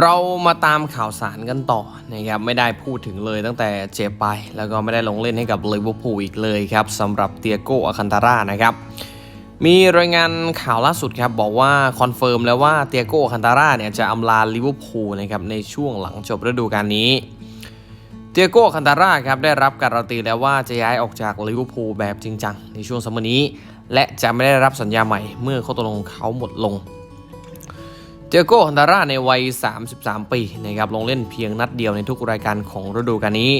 เรามาตามข่าวสารกันต่อนะครับไม่ได้พูดถึงเลยตั้งแต่เจ็บไป แล้วก็ไม่ได้ลงเล่นให้กับลิเวอร์พูลอีกเลยครับสำหรับเตียโกอาคันตาร่านะครับมีรายงานข่าวล่าสุดครับบอกว่าคอนเฟิร์มแล้วว่าเตียโกอคันตาร่าเนี่ยจะอำลาลิเวอร์พูลนะครับในช่วงหลังจบฤดูกาลนี้เตียโกอคันตาร่าครับได้รับการันตีแล้วว่าจะย้ายออกจากลิเวอร์พูลแบบจริงจังในช่วงซัมเมอร์นี้ และจะไม่ได้รับสัญญาใหม่เมื่อข้อตกลงเขาหมดลง เจโก้ฮันดาร่าในวัย 33 ปีนะครับลงเล่นเพียงนัดเดียวในทุกรายการของฤดูกาลนี้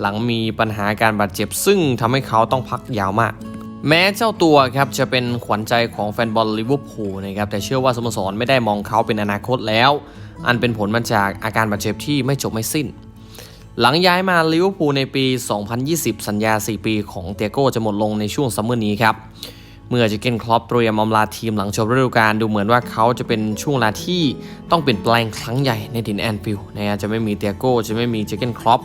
หลังมีปัญหาการบาดเจ็บซึ่งทำให้เขาต้องพักยาวมากแม้เจ้าตัวครับจะเป็นขวัญใจของแฟนบอลลิเวอร์พูลนะครับแต่เชื่อว่าสโมสรไม่ได้มองเขาเป็นอนาคตแล้ว อันเป็นผลมาจากอาการบาดเจ็บที่ไม่จบไม่สิ้น หลังย้ายมาลิเวอร์พูลในปี 2020 สัญญา 4 ปีของเตียโก้จะหมดลงในช่วงซัมเมอร์นี้ครับ เมื่อเจเกนคลอปเตรียมอำลาทีมหลังจบฤดูกาลดูเหมือนว่าเขาจะเป็นช่วงเวลาที่ต้องเปลี่ยนแปลงครั้งใหญ่ในถิ่นแอนฟิลด์นะฮะจะไม่มีเตียโก้จะไม่มีเจเกนคลอป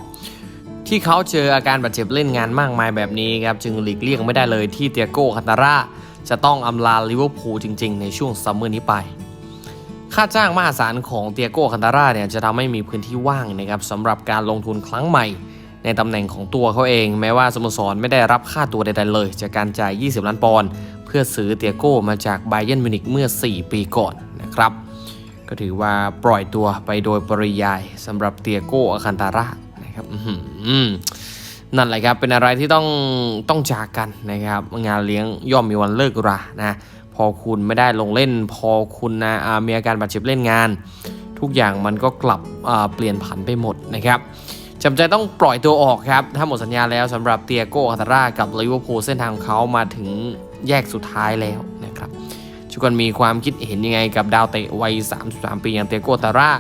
ที่เขาเจออาการบาดเจ็บเล่นงานมากมายแบบนี้ครับจึงหลีกเลี่ยงไม่ได้เลยที่เตียโก้คันตาร่าจะต้องอำลาลิเวอร์พูลจริง ๆ ในช่วงซัมเมอร์นี้ไป ค่าจ้างมหาศาลของเตียโก้คันตาร่าเนี่ยจะทำให้มีพื้นที่ว่างนะครับสำหรับการลงทุนครั้งใหม่ ในตำแหน่งของตัวเขาเอง แม้ว่าสโมสรไม่ได้รับค่าตัวใดๆเลย จากการจ่าย 20 ล้านปอนด์ เพื่อซื้อเตียโก้มาจากไบเยนมิวนิกเมื่อ 4 ปีก่อนนะครับ ก็ถือว่าปล่อยตัวไปโดยปริยายสำหรับเตียโก้อาคันตาร่านะครับอื้อหือนั่นแหละครับ เป็นอะไรที่ต้องต้องจากกันนะครับ งานเลี้ยงย่อมมีวันเลิกรานะพอคุณไม่ได้ลงเล่น พอคุณนะมีอาการบาดเจ็บเล่นงาน ทุกอย่างมันก็กลับเปลี่ยนผันไปหมดนะครับจำใจต้องปล่อยตัวออกครับ ถ้าหมดสัญญาแล้วสำหรับเตียโก้อาตาร่ากับลิเวอร์พูลเส้นทางเขามาถึง แยกสุดท้ายแล้วนะครับทุกคนมีความคิดเห็นยังไงกับดาวเตะวัย 33 ปีอย่างเตียโกอาตาร่า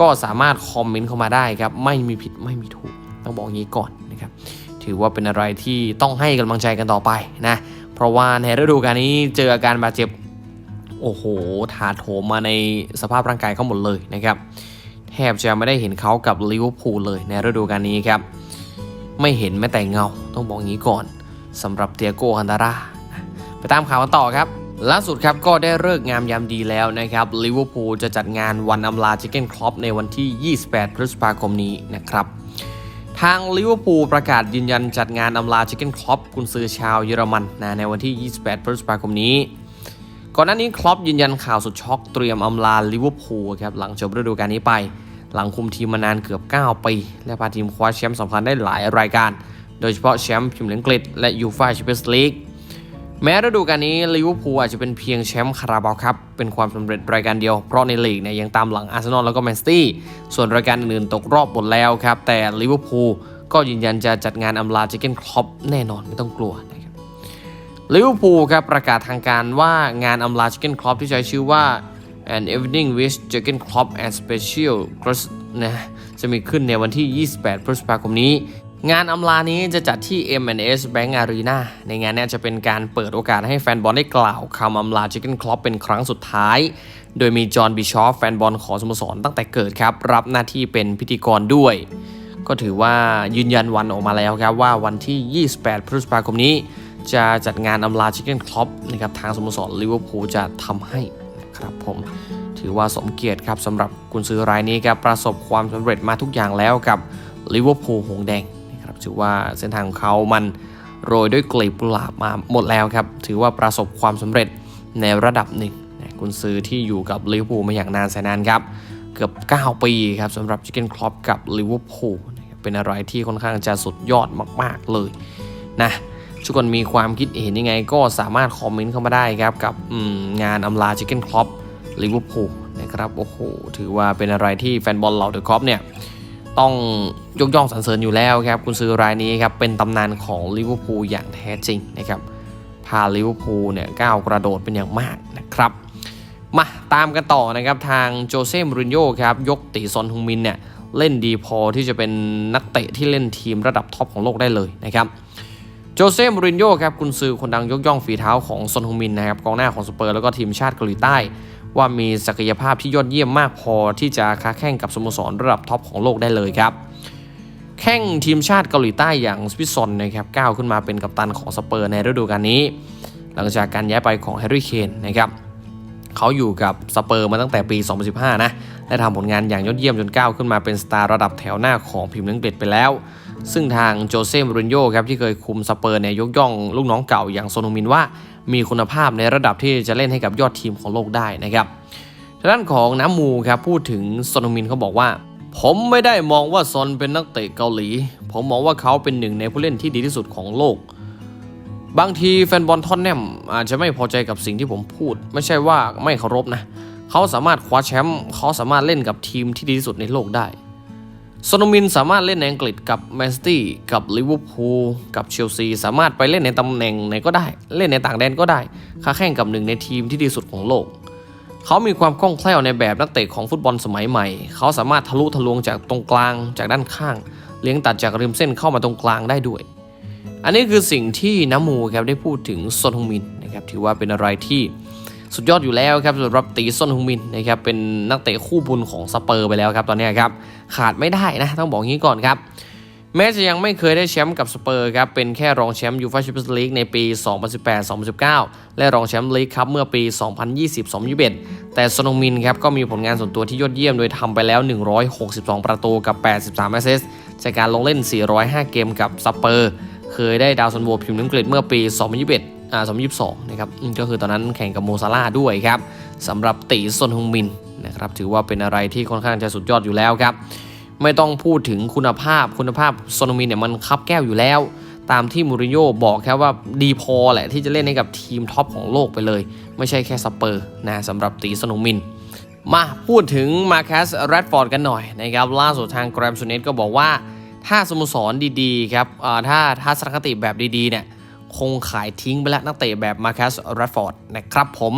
ก็สามารถคอมเมนต์เข้ามาได้ครับ ไม่มีผิดไม่มีถูก ต้องบอกงี้ก่อนนะครับ ถือว่าเป็นอะไรที่ต้องให้กำลังใจกันต่อไปนะ เพราะว่าในฤดูกาลนี้เจออาการบาดเจ็บ โอ้โห ถาโถมมาในสภาพร่างกายเขาหมดเลยนะครับ แทบจะไม่ได้เห็นเขากับลิเวอร์พูลเลยในฤดูกาลนี้ครับ ไม่เห็นแม้แต่เงา ต้องบอกงี้ก่อนสำหรับเตียโกฮันตาร่า ไปตามข่าวกันต่อครับล่าสุดครับก็ได้เลิกงามยามดีแล้วนะครับลิเวอร์พูลจะจัดงานวันอำลาชิคเก้นคลอปในวันที่ 28 พฤษภาคมนี้นะครับทางลิเวอร์พูลประกาศยืนยันจัดงานอำลาชิคเก้นคลอปกุนซือชาวเยอรมันนะในวันที่ 28 พฤษภาคมนี้ ก่อนหน้านี้คลอปยืนยันข่าวสุดช็อกเตรียมอำลาลิเวอร์พูลครับหลังจบฤดูกาลนี้ไป หลังคุมทีมมานานเกือบ 9 ปี และพาทีมคว้าแชมป์สำคัญได้หลายรายการ โดยเฉพาะแชมป์พรีเมียร์ลีกอังกฤษและยูฟ่าแชมเปี้ยนส์ลีก แม้ฤดูกาลนี้ลิเวอร์พูลอาจจะเป็นเพียงแชมป์คาราบาวครับเป็นความสำเร็จรายการเดียว เพราะในลีกเนี่ยยังตามหลังอาร์เซนอลแล้วก็แมนซิตี้ส่วนรายการอื่นๆตกรอบหมดแล้วครับ แต่ลิเวอร์พูลก็ยืนยันจะจัดงานอำลาจิเก้นคลอปแน่นอนไม่ต้องกลัวนะครับลิเวอร์พูลครับประกาศทางการว่างานอำลาจิเก้นคลอปที่ใช้ชื่อว่า An Evening with Jurgen Klopp and Special Guest นะจะมีขึ้นในวันที่ 28 พฤษภาคมนี้ งานอำลานี้จะจัดที่ M&S Bank Arena ในงานนี้จะเป็นการเปิดโอกาสให้แฟนบอลได้กล่าวคำอำลาจิเก้นคลอปเป็นครั้งสุดท้าย โดยมีจอห์นบิชอฟแฟนบอลของสโมสรตั้งแต่เกิดครับ รับหน้าที่เป็นพิธีกรด้วย ก็ถือว่ายืนยันวันออกมาแล้วครับว่าวันที่ 28 พฤษภาคมนี้ จะจัดงานอำลาชิคเก้นคลอปนะครับทางสโมสรลิเวอร์พูลจะทำให้นะครับผมถือว่าสมเกียรติครับสำหรับกุนซือรายนี้ครับประสบความสำเร็จมาทุกอย่างแล้วกับลิเวอร์พูลหงแดง ถือว่าเส้นทางของเขามันโรยด้วยกลีบกุหลาบมาหมดแล้วครับ ถือว่าประสบความสำเร็จในระดับหนึ่งนะกุนซือที่อยู่กับลิเวอร์พูลมาอย่างนานแสนนานครับ เกือบ 9 ปีครับสำหรับชิคเก้นคลอปกับลิเวอร์พูลเป็นอะไรที่ค่อนข้างจะสุดยอดมากๆเลยนะทุกคนมีความคิดเห็นยังไงก็สามารถคอมเมนต์เข้ามาได้ครับ กับงานอำลาชิคเก้นคลอปลิเวอร์พูลนะครับโอ้โห ถือว่าเป็นอะไรที่แฟนบอลเหล่าเดอะครอปเนี่ย ต้องยกย่องสรรเสริญอยู่แล้วครับคุณซื้อรายนี้ครับเป็นตำนานของลิเวอร์พูลอย่างแท้จริงนะครับพาลิเวอร์พูลเนี่ยก้าวกระโดดเป็นอย่างมากนะครับ มาตามกันต่อนะครับทางโจเซ่มูรินโญ่ครับยกตีซอนฮงมินเนี่ยเล่นดีพอที่จะเป็นนักเตะที่เล่นทีมระดับท็อปของโลกได้เลยนะครับโจเซ่มูรินโญ่ครับกุนซือคนดังยกย่องฝีเท้าของซอนฮงมินนะครับกองหน้าของสเปอร์แล้วก็ทีมชาติเกาหลีใต้ ว่ามีศักยภาพที่ยอดเยี่ยมมากพอที่จะค้าแข่งกับสโมสรระดับท็อปของโลกได้เลยครับ แข่งทีมชาติเกาหลีใต้อย่างสปิซอนนะครับก้าวขึ้นมาเป็นกัปตันของสเปอร์ในฤดูกาลนี้ หลังจากการย้ายไปของแฮร์รี่เคนนะครับเขาอยู่กับสเปอร์มาตั้งแต่ปี 2015 นะและทำผลงานอย่างยอดเยี่ยมจนก้าวขึ้นมาเป็นสตาร์ระดับแถวหน้าของพรีเมียร์ลีกอังกฤษไปแล้ว ซึ่งทางโจเซ่มูรินโญ่ครับที่เคยคุมสเปอร์เนี่ยยกย่องลูกน้องเก่าอย่างโซนงมินว่า มีคุณภาพในระดับที่จะเล่นให้กับยอดทีมของโลกได้นะครับทางด้านของน้ำมูครับพูดถึงโซนมินเขาบอกว่า ผมไม่ได้มองว่าซอนเป็นนักเตะเกาหลี ผมมองว่าเขาเป็นหนึ่งในผู้เล่นที่ดีที่สุดของโลก บางทีแฟนบอลท่อนแนมอาจจะไม่พอใจกับสิ่งที่ผมพูด ไม่ใช่ว่าไม่เคารพนะ เขาสามารถคว้าแชมป์เขาสามารถเล่นกับทีมที่ดีที่สุดในโลกได้ ซโนมินสามารถเล่นในอังกฤษกับแมนซิตี้กับลิเวอร์พูลกับเชลซีสามารถไปเล่นในตำแหน่งไหนก็ได้ เล่นในต่างแดนก็ได้ค้าแข่งกับหนึ่งในทีมที่ดีสุดของโลก เขามีความคล่องแคล่วในแบบนักเตะของฟุตบอลสมัยใหม่ เขาสามารถทะลุทะลวงจากตรงกลางจากด้านข้าง เลี้ยงตัดจากริมเส้นเข้ามาตรงกลางได้ด้วย อันนี้คือสิ่งที่น้ำมูครับได้พูดถึงซอนมินนะครับถือว่าเป็นอะไรที่ สุดยอดอยู่แล้วครับสำหรับตีซอนฮงมินนะครับเป็นนักเตะคู่บุญของสเปอร์ไปแล้วครับตอนนี้ครับขาดไม่ได้นะต้องบอกงี้ก่อนครับแม้จะยังไม่เคยได้แชมป์กับสเปอร์ครับ เป็นแค่รองแชมป์ยูฟ่าแชมเปี้ยนส์ลีกในปี 2018-2019 และรองแชมป์ลีกครับเมื่อปี 2020-2021 แต่ซอนงมินครับก็มีผลงานส่วนตัวที่ยอดเยี่ยมโดยทำไปแล้ว 162 ประตูกับ 83 แอสเซสจากการลงเล่น 405 เกมกับสเปอร์ เคยได้ดาวซันโวพิมพ์อังกฤษเมื่อปี 2021 อ่า2022นะครับก็คือตอนนั้นแข่งกับโมซาร่าด้วยครับสำหรับตีซนฮงมินนะครับถือว่าเป็นอะไรที่ค่อนข้างจะสุดยอดอยู่แล้วครับไม่ต้องพูดถึงคุณภาพคุณภาพโซโนมินเนี่ยมันคับแก้วอยู่แล้ว ตามที่มูรินโญ่บอกแค่ว่าดีพอแหละที่จะเล่นให้กับทีมท็อปของโลกไปเลย ไม่ใช่แค่สเปอร์นะสำหรับตีโซโนมินมาพูดถึงมาคัสแรดฟอร์ดกันหน่อยนะครับล่าสุดทางแกรมซูเนตก็บอกว่าถ้าสโมสรดีๆครับอ่าถ้าทัศนคติแบบดีๆเนี่ย คงขายทิ้งไปแล้วนักเตะแบบมาคัสรดฟอร์ดนะครับผม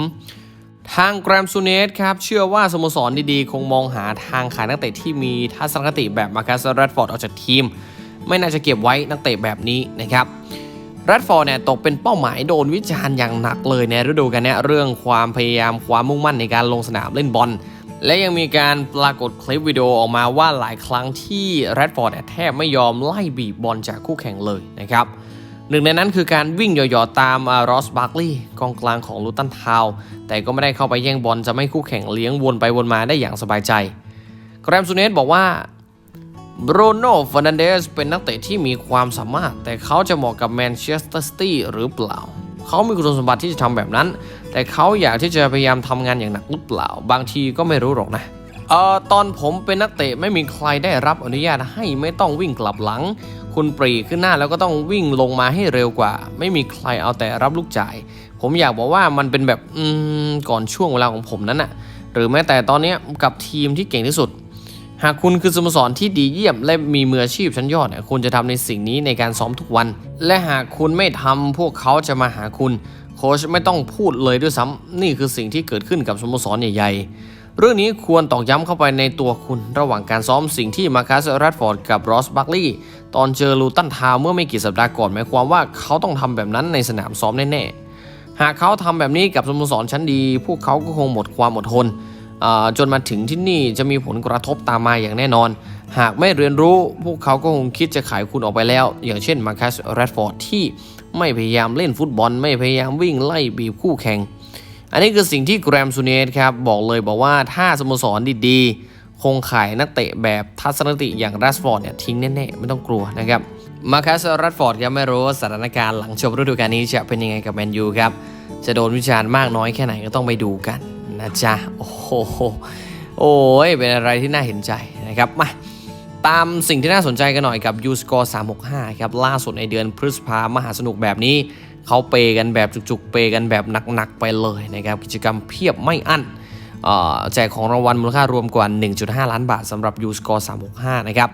ทางแกรมซูเนตครับ เชื่อว่าสโมสรดีๆ คงมองหาทางขายนักเตะที่มีทัศนคติแบบมาคัสแรดฟอร์ดออกจากทีม ไม่น่าจะเก็บไว้นักเตะแบบนี้นะครับแรดฟอร์ดเนี่ยตกเป็นเป้าหมายโดนวิจารณ์อย่างหนักเลยในฤดูกาลนี้เรื่องความพยายามความมุ่งมั่นในการลงสนามเล่นบอล และยังมีการปรากฏคลิปวิดีโอออกมาว่าหลายครั้งที่แรดฟอร์ดแทบไม่ยอมไล่บีบบอลจากคู่แข่งเลยนะครับ หนึ่งในนั้นคือการวิ่งหย่อๆตามรอสบาร์กลีย์กองกลางของลูตันทาวแต่ก็ไม่ได้เข้าไปแย่งบอลจะไม่คู่แข่งเลี้ยงวนไปวนมาได้อย่างสบายใจ แกรมซูเนสบอกว่าบรูโน่ฟร์นันเดสเป็นนักเตะที่มีความสามารถ แต่เขาจะเหมาะกับแมนเชสเตอร์ซิตี้หรือเปล่า เขามีคุณสมบัติที่จะทำแบบนั้น แต่เขาอยากที่จะพยายามทำงานอย่างหนักหรือเปล่า บางทีก็ไม่รู้หรอกนะเอ่อตอนผมเป็นนักเตะไม่มีใครได้รับอนุญาตให้ไม่ต้องวิ่งกลับหลัง คุณปรีขึ้นหน้าแล้วก็ต้องวิ่งลงมาให้เร็วกว่า ไม่มีใครเอาแต่รับลูกจ่าย ผมอยากบอกว่ามันเป็นแบบอืมก่อนช่วงเวลาของผมนั้นน่ะ หรือแม้แต่ตอนนี้กับทีมที่เก่งที่สุด หากคุณคือสโมสรที่ดีเยี่ยมและมีมืออาชีพชั้นยอดเนี่ยคุณจะทำในสิ่งนี้ในการซ้อมทุกวัน และหากคุณไม่ทำพวกเขาจะมาหาคุณ โค้ชไม่ต้องพูดเลยด้วยซ้ำนี่คือสิ่งที่เกิดขึ้นกับสโมสรใหญ่ๆ เรื่องนี้ควรตอกย้ำเข้าไปในตัวคุณระหว่างการซ้อมสิ่งที่มาคัสแรดฟอร์ดกับรอสบัคลีย์ตอนเจอลูตันทาวเมื่อไม่กี่สัปดาห์ก่อนหมายความว่าเขาต้องทำแบบนั้นในสนามซ้อมแน่ๆหากเขาทำแบบนี้กับสโมสรชั้นดี พวกเขาก็คงหมดความอดทนจนมาถึงที่นี่จะมีผลกระทบตามมาอย่างแน่นอน หากไม่เรียนรู้พวกเขาก็คงคิดจะขายคุณออกไปแล้ว อย่างเช่นมาคัสแรดฟอร์ดที่ไม่พยายามเล่นฟุตบอล ไม่พยายามวิ่งไล่บีบคู่แข่ง อันนี้คือสิ่งที่แกรมซูเนสครับบอกเลยบอกว่าถ้าสโมสรดีๆ คงขายนักเตะแบบทัศนคติอย่างรัสฟอร์ดเนี่ยทิ้งแน่ๆ ไม่ต้องกลัวนะครับมาคัสรัสฟอร์ดยังไม่รู้ว่าสถานการณ์หลังจบฤดูกาลนี้จะเป็นยังไงกับแมนยูครับ จะโดนวิจารณ์มากน้อยแค่ไหนก็ต้องไปดูกันนะจ๊ะ โอ้โหโอ้ยเป็นอะไรที่น่าเห็นใจนะครับมา ตามสิ่งที่น่าสนใจกันหน่อยกับ u s c o r e 365 ครับ ล่าสุดในเดือนพฤษภามหาสนุกแบบนี้ เขาเปย์กันแบบจุกๆ เปย์กันแบบหนักๆ ไปเลยนะครับ กิจกรรมเพียบไม่อั้นแจกของรางวัลมูลค่ารวมกว่า 1.5 ล้านบาทสำหรับ u s c o r e 365 นะครับ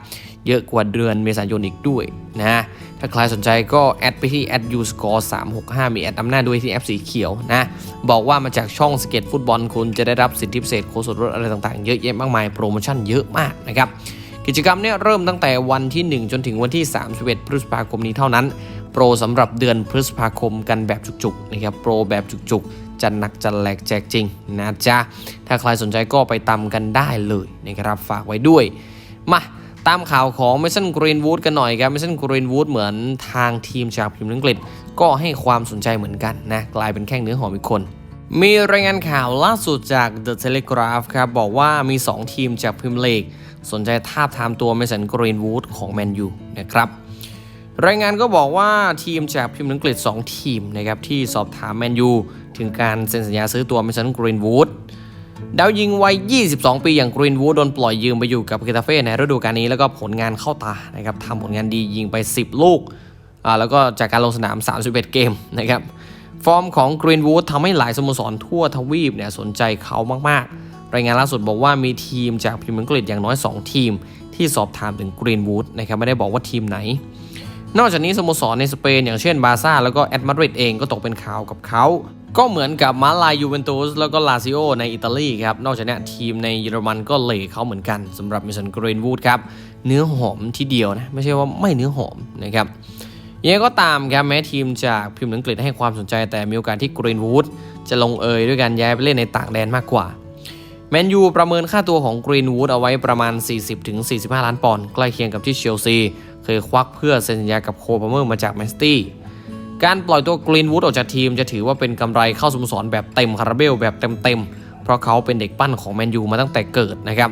เยอะกว่าเดือนเมษายนอีกด้วยนะถ้าใครสนใจก็แอดไปที่ u s c o r e 365 มีแอดนำหน้าด้วยที่แอปสีเขียวนะ บอกว่ามาจากช่องสเก็ตฟุตบอลคุณจะได้รับสิทธิพิเศษโค้ดส่วนลดอะไรต่างๆ เยอะแยะมากมาย โปรโมชั่นเยอะมากนะครับ กิจกรรมเนี้เริ่มตั้งแต่วันที่ 1 จนถึงวันที่ 31 พฤษภาคมนี้เท่านั้น โปรสำหรับเดือนพฤษภาคมกันแบบจุกๆนะครับโปรแบบจุกๆ จะหนักจะแหลกแจกจริงนะจ๊ะ ถ้าใครสนใจก็ไปตามกันได้เลยนะครับฝากไว้ด้วย มาตามข่าวของเมสันกรีนวูดกันหน่อยครับเมสันกรีนวูดเหมือนทางทีมจากพิมพ์อังกฤษ ก็ให้ความสนใจเหมือนกันนะ กลายเป็นแข้งเนื้อหอมอีกคน มีรายงานข่าวล่าสุดจาก The Telegraph ครับบอกว่ามี 2 ทีมจากพรีเมียร์ลีก สนใจทาบทามตัวเมสันกรีนวูดของแมนยูนะครับรายงานก็บอกว่าทีมจากพรีเมียร์อังกฤษ 2 ทีมนะครับที่สอบถามแมนยูถึงการเซ็นสัญญาซื้อตัวเมสันกรีนวูดดาวยิงวัย 22 ปีอย่างกรีนวูดโดนปล่อยยืมไปอยู่กับเกตาเฟ่ในฤดูกาลนี้แล้วก็ผลงานเข้าตานะครับทำผลงานดียิงไป 10 ลูกอ่าแล้วก็จากการลงสนาม 31 เกมนะครับฟอร์มของกรีนวูดทำให้หลายสโมสรทั่วทวีปเนี่ยสนใจเขามากๆ รายงานล่าสุดบอกว่ามีทีมจากพรีเมียร์อังกฤษอย่างน้อย 2 ทีม ที่สอบถามถึงกรีนวูดนะครับไม่ได้บอกว่าทีมไหน นอกจากนี้สโมสรในสเปนอย่างเช่นบาซ่าแล้วก็แอตมาดริดเองก็ตกเป็นข่าวกับเขาก็เหมือนกับมาลายยูเวนตุสแล้วก็ลาซิโอในอิตาลีครับ นอกจากนี้ทีมในเยอรมันก็เล่เขาเหมือนกันสำหรับมิสันกรีนวูดครับ เนื้อหอมที่เดียวนะ ไม่ใช่ว่าไม่เนื้อหอมนะครับยังไงก็ตามครับแม้ทีมจากพรีเมียร์อังกฤษให้ความสนใจแต่มีโอกาสที่กรีนวูดจะลงเอยด้วยการย้ายไปเล่นในต่างแดนมากกว่า แมนยูประเมินค่าตัวของกรีนวูดเอาไว้ประมาณ 40-45 ล้านปอนด์ใกล้เคียงกับที่เชลซี เคยควักเพื่อเซ็นสัญญากับโคปาเมอร์มาจากแมนซิตี้การปล่อยตัวกรีนวูดออกจากทีมจะถือว่าเป็นกำไรเข้าสโมสรแบบเต็มคาราเบลแบบเต็มๆ เพราะเขาเป็นเด็กปั้นของแมนยูมาตั้งแต่เกิดนะครับ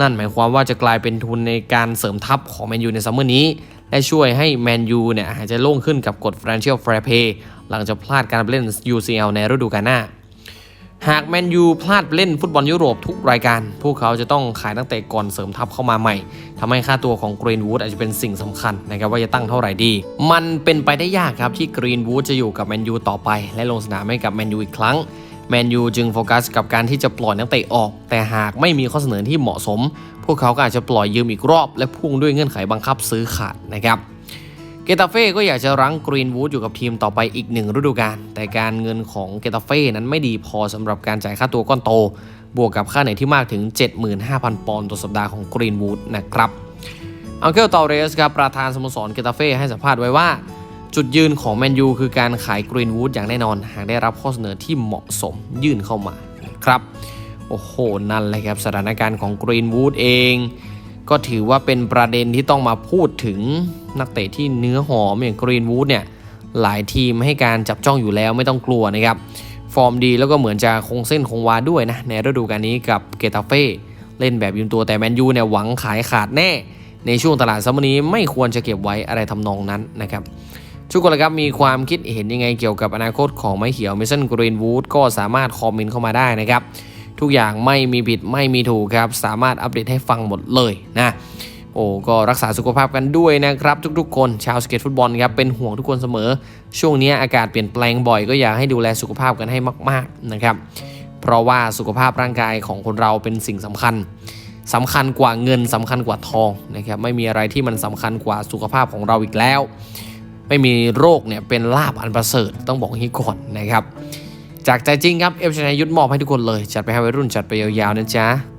นั่นหมายความว่าจะกลายเป็นทุนในการเสริมทัพของแมนยูในซัมเมอร์นี้ และช่วยให้แมนยูเนี่ยหายใจโล่งขึ้นกับกฎ Financial Fair Play หลังจากพลาดการเล่น UCL ในฤดูกาลหน้า หากแมนยูพลาดเล่นฟุตบอลยุโรปทุกรายการ พวกเขาจะต้องขายตั้งแต่ก่อนเสริมทัพเข้ามาใหม่ทำให้ค่าตัวของกรีนวูดอาจจะเป็นสิ่งสำคัญนะครับว่าจะตั้งเท่าไหร่ดี มันเป็นไปได้ยากครับที่กรีนวูดจะอยู่กับแมนยูต่อไป และลงสนามให้กับแมนยูอีกครั้งแมนยูจึงโฟกัสกับการที่จะปล่อยนักเตะออก แต่หากไม่มีข้อเสนอที่เหมาะสม พวกเขาก็อาจจะปล่อยยืมอีกรอบ และพุ่งด้วยเงื่อนไขบังคับซื้อขาดนะครับ เกตาเฟ่ก็อยากจะรั้งกรีนวูดอยู่กับทีมต่อไปอีกหนึ่งฤดูกาลแต่การเงินของเกตาเฟ่นั้นไม่ดีพอสำหรับการจ่ายค่าตัวก้อนโต บวกกับค่าเหนื่อยที่มากถึง 75,000 ปอนด์ต่อสัปดาห์ของกรีนวูดนะครับอังเคิลตอเรสครับประธานสโมสรเกตาเฟ่ให้สัมภาษณ์ไว้ว่า จุดยืนของแมนยูคือการขายกรีนวูดอย่างแน่นอน หากได้รับข้อเสนอที่เหมาะสมยื่นเข้ามาครับโอ้โหนั่นเลยครับสถานการณ์ของกรีนวูดเอง ก็ถือว่าเป็นประเด็นที่ต้องมาพูดถึงนักเตะที่เนื้อหอมอย่างกรีนวูดเนี่ยหลายทีมให้การจับจ้องอยู่แล้วไม่ต้องกลัวนะครับ ฟอร์มดีแล้วก็เหมือนจะคงเส้นคงวาด้วยนะ ในฤดูกาลนี้กับเกตาเฟ่เล่นแบบยืมตัวแต่แมนยูเนี่ยหวังขายขาดแน่ ในช่วงตลาดซัมเมอร์นี้ไม่ควรจะเก็บไว้อะไรทำนองนั้นนะครับทุกคนละครับมีความคิดเห็นยังไงเกี่ยวกับอนาคตของไม้เขียวเมสันกรีนวูดก็สามารถคอมเมนต์เข้ามาได้นะครับ ทุกอย่างไม่มีผิดไม่มีถูกครับ สามารถอัปเดตให้ฟังหมดเลยนะโอ้ก็รักษาสุขภาพกันด้วยนะครับ ทุกๆ คนชาวสเก็ตฟุตบอลครับเป็นห่วงทุกคนเสมอ ช่วงนี้อากาศเปลี่ยนแปลงบ่อยก็อยากให้ดูแลสุขภาพกันให้มาก ๆนะครับ เพราะว่าสุขภาพร่างกายของคนเราเป็นสิ่งสำคัญสำคัญกว่าเงินสำคัญกว่าทองนะครับไม่มีอะไรที่มันสำคัญกว่าสุขภาพของเราอีกแล้ว ไม่มีโรคเนี่ยเป็นลาบอันประเสริฐต้องบอกอย่างนี้ก่อนนะครับ จากใจจริงครับเอฟชนายยุทธมอบให้ทุกคนเลย จัดไปให้วัยรุ่นจัดไปยาวๆนะจ๊ะ